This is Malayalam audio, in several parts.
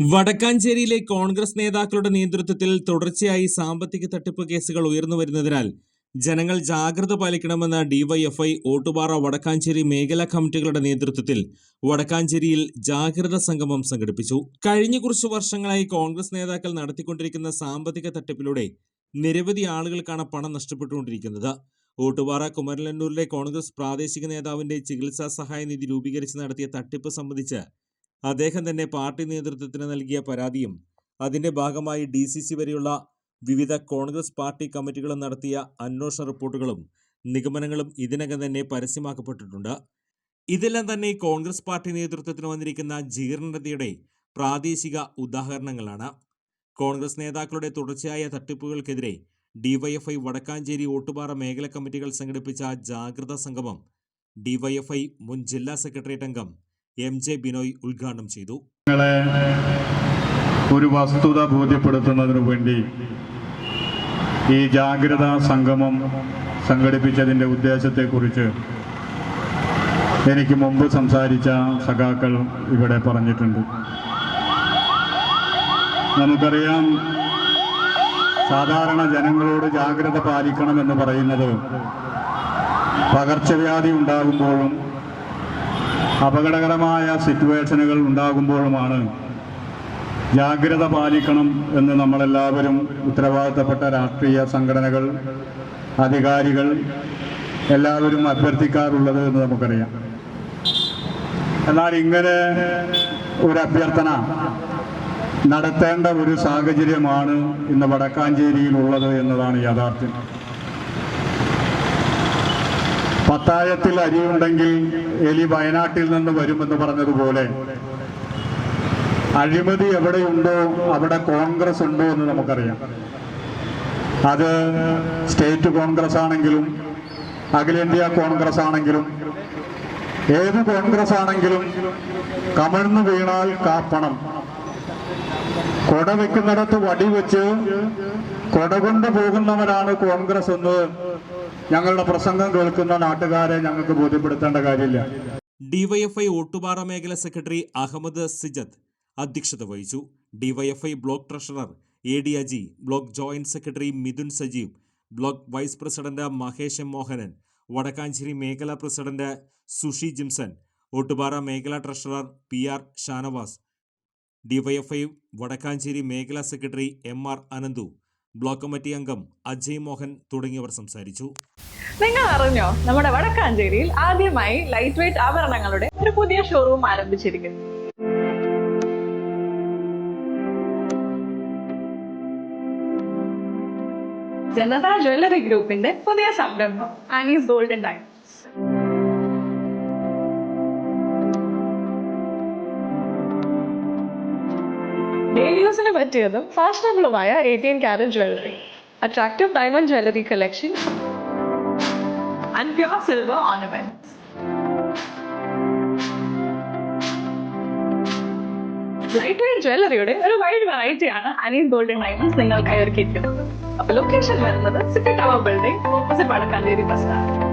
വടക്കാഞ്ചേരിയിലെ കോൺഗ്രസ് നേതാക്കളുടെ നേതൃത്വത്തിൽ തുടർച്ചയായി സാമ്പത്തിക തട്ടിപ്പ് കേസുകൾ ഉയർന്നു വരുന്നതിനാൽ ജനങ്ങൾ ജാഗ്രത പാലിക്കണമെന്ന ഡിവൈഎഫ്ഐ ഓട്ടുപാറ വടക്കാഞ്ചേരി മേഖലാ കമ്മിറ്റികളുടെ നേതൃത്വത്തിൽ വടക്കാഞ്ചേരിയിൽ ജാഗ്രത സംഗമം സംഘടിപ്പിച്ചു. കഴിഞ്ഞ കുറച്ചു വർഷങ്ങളായി കോൺഗ്രസ് നേതാക്കൾ നടത്തിക്കൊണ്ടിരിക്കുന്ന സാമ്പത്തിക തട്ടിപ്പിലൂടെ നിരവധി ആളുകൾക്കാണ് പണം നഷ്ടപ്പെട്ടുകൊണ്ടിരിക്കുന്നത്. ഓട്ടുപാറ കുമരലന്നൂരിലെ കോൺഗ്രസ് പ്രാദേശിക നേതാവിന്റെ ചികിത്സാ സഹായ നിധി രൂപീകരിച്ച് നടത്തിയ തട്ടിപ്പ് സംബന്ധിച്ച് അദ്ദേഹം തന്നെ പാർട്ടി നേതൃത്വത്തിന് നൽകിയ പരാതിയും അതിന്റെ ഭാഗമായി ഡി സി സി വരെയുള്ള വിവിധ കോൺഗ്രസ് പാർട്ടി കമ്മിറ്റികളും നടത്തിയ അന്വേഷണ റിപ്പോർട്ടുകളും നിഗമനങ്ങളും ഇതിനകം തന്നെ പരസ്യമാക്കപ്പെട്ടിട്ടുണ്ട്. ഇതെല്ലാം തന്നെ കോൺഗ്രസ് പാർട്ടി നേതൃത്വത്തിന് വന്നിരിക്കുന്ന ജീർണതയുടെ പ്രാദേശിക ഉദാഹരണങ്ങളാണ്. കോൺഗ്രസ് നേതാക്കളുടെ തുടർച്ചയായ തട്ടിപ്പുകൾക്കെതിരെ ഡിവൈഎഫ്ഐ വടക്കാഞ്ചേരി ഓട്ടുപാറ മേഖല കമ്മിറ്റികൾ സംഘടിപ്പിച്ച ജാഗ്രതാ സംഗമം ഡിവൈഎഫ്ഐ മുൻ ജില്ലാ സെക്രട്ടേറിയറ്റ് അംഗം എം ജെ ബിനോയ് ഉദ്ഘാടനം ചെയ്തു. ഒരു വസ്തുത ബോധ്യപ്പെടുത്തുന്നതിനു വേണ്ടി ഈ ജാഗ്രതാ സംഗമം സംഘടിപ്പിച്ചതിന്റെ ഉദ്ദേശത്തെക്കുറിച്ച് എനിക്ക് മുമ്പ് സംസാരിച്ച സഖാക്കൾ ഇവിടെ പറഞ്ഞിട്ടുണ്ട്. നമുക്കറിയാം സാധാരണ ജനങ്ങളോട് ജാഗ്രത പാലിക്കണമെന്ന് പറയുന്നത് പകർച്ചവ്യാധി ഉണ്ടാകുമ്പോഴും അപകടകരമായ സിറ്റുവേഷനുകൾ ഉണ്ടാകുമ്പോഴുമാണ് ജാഗ്രത പാലിക്കണം എന്ന് നമ്മളെല്ലാവരും ഉത്തരവാദിത്തപ്പെട്ട രാഷ്ട്രീയ സംഘടനകൾ അധികാരികൾ എല്ലാവരും അഭ്യർത്ഥിക്കാറുള്ളത് എന്ന് നമുക്കറിയാം. എന്നാൽ ഇങ്ങനെ ഒരു അഭ്യർത്ഥന നടത്തേണ്ട ഒരു സാഹചര്യമാണ് ഇന്ന് വടക്കാഞ്ചേരിയിലുള്ളത് എന്നതാണ് യാഥാർത്ഥ്യം. പത്തായത്തിൽ അരിയുണ്ടെങ്കിൽ എലി വയനാട്ടിൽ നിന്ന് വരുമെന്ന് പറഞ്ഞതുപോലെ അഴിമതി എവിടെയുണ്ടോ അവിടെ കോൺഗ്രസ് ഉണ്ടോ എന്ന് നമുക്കറിയാം. അത് സ്റ്റേറ്റ് കോൺഗ്രസ് ആണെങ്കിലും അഖിലേന്ത്യാ കോൺഗ്രസ് ആണെങ്കിലും ഏത് കോൺഗ്രസ് ആണെങ്കിലും കമഴ്ന്നു വീണാൽ കാപ്പണം. കൊട വെക്കുന്നിടത്ത് വടിവെച്ച് കൊട കൊണ്ട് പോകുന്നവരാണ് കോൺഗ്രസ് എന്ന് ഞങ്ങളുടെ പ്രസംഗം കേൾക്കുന്ന നാട്ടുകാരെ ഞങ്ങൾക്ക് ബോധ്യപ്പെടുത്തേണ്ട കാര്യമില്ല. ഡിവൈഎഫ്ഐ ഓട്ടുപാറ മേഖല സെക്രട്ടറി അഹമ്മദ് സിജത്ത് അധ്യക്ഷത വഹിച്ചു. DYFI block treasurer A D Aji block joint secretary Mithun Sajeev block vice president Mahesh Mohanan Vadakkancherry മേഖലാ പ്രസിഡന്റ് സുഷി ജിംസൺ ഓട്ടുപാറ മേഖലാ treasurer P R Shanavas DYFI Vadakkancherry മേഖലാ secretary M R Ananthu block committee അംഗം അജയ് മോഹൻ തുടങ്ങിയവർ സംസാരിച്ചു. നിങ്ങൾ അറിഞ്ഞോ നമ്മുടെ വടക്കാഞ്ചേരിയിൽ ആദ്യമായി ലൈറ്റ് വെയിറ്റ് ആഭരണങ്ങളുടെ ഒരു പുതിയ ഷോറൂം ആരംഭിച്ചിരിക്കുന്നു. ജനതാ ജ്വല്ലറി ഗ്രൂപ്പിന്റെ പുതിയ സംരംഭം ആനീസ് ഗോൾഡൻ ഡയമണ്ട്സ് ഡെയിലി യൂസിന് പറ്റിയതും ഫാഷനബിളുമായ eighteen carat jewellery attractive diamond jewellery collection and pure silver ornaments ജ്വല്ലറിയുടെ ഒരു വൈഡ് വെറൈറ്റിയാണ് അനിയൻ ഗോൾഡൻ ഡയമണ്ട്സ് നിങ്ങൾക്കായി ഒരുക്കിയിരിക്കുന്നത്. അപ്പൊ ലൊക്കേഷൻ വരുന്നത് city tower building opposite Vadakkancherry bus stand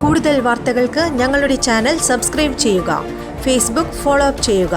കൂടുതൽ വാർത്തകൾക്ക് ഞങ്ങളുടെ ചാനൽ സബ്സ്ക്രൈബ് ചെയ്യുക. ഫേസ്ബുക്ക് ഫോളോ അപ്പ് ചെയ്യുക.